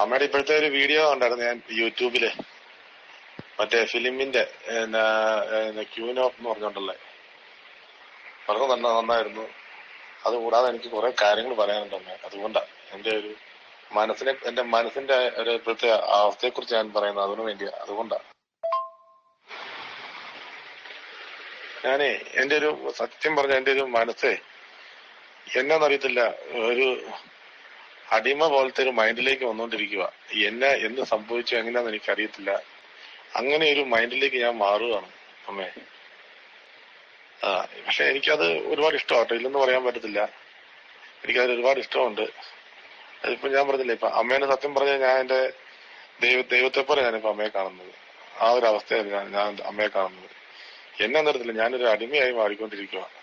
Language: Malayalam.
അമ്മയുടെ ഇപ്പോഴത്തെ ഒരു വീഡിയോ ഉണ്ടായിരുന്നു ഞാൻ യൂട്യൂബിൽ. മറ്റേ ഫിലിമിന്റെ ക്യൂൻ എന്ന് പറഞ്ഞോണ്ടല്ലേ? വളരെ നന്ന നന്നായിരുന്നു. അതുകൂടാതെ എനിക്ക് കുറെ കാര്യങ്ങൾ പറയാനുണ്ട് അമ്മ. അതുകൊണ്ടാ എന്റെ ഒരു മനസ്സിനെ എന്റെ മനസ്സിന്റെ ഒരു ഇപ്പോഴത്തെ അവസ്ഥയെ കുറിച്ച് ഞാൻ പറയുന്നത് അതിനു വേണ്ടിയാ. അതുകൊണ്ടാ. ഞാനേ എന്റെ ഒരു സത്യം പറഞ്ഞ എന്റെ ഒരു മനസ്സേ എന്നാന്നറിയത്തില്ല ഒരു അടിമ പോലത്തെ ഒരു മൈൻഡിലേക്ക് വന്നുകൊണ്ടിരിക്കുക എന്നെ എന്ത് സംഭവിച്ചു എങ്ങനെയാന്ന് എനിക്കറിയത്തില്ല. അങ്ങനെ ഒരു മൈൻഡിലേക്ക് ഞാൻ മാറുകയാണ് അമ്മേ. ആ പക്ഷെ എനിക്കത് ഒരുപാട് ഇഷ്ടമാട്ടോ. ഇല്ലെന്ന് പറയാൻ പറ്റത്തില്ല. എനിക്കത് ഒരുപാട് ഇഷ്ടമുണ്ട്. അതിപ്പോ ഞാൻ പറഞ്ഞില്ലേ ഇപ്പൊ അമ്മേനെ സത്യം പറഞ്ഞ ഞാൻ എന്റെ ദൈവ ദൈവത്തെ പോലെ ഞാനിപ്പോ അമ്മയെ കാണുന്നത്. ആ ഒരു അവസ്ഥയാണ് ഞാൻ ഞാൻ അമ്മയെ കാണുന്നത്. എന്നെ നിർത്തില്ല ഞാനൊരു അടിമയായി മാറിക്കൊണ്ടിരിക്കുക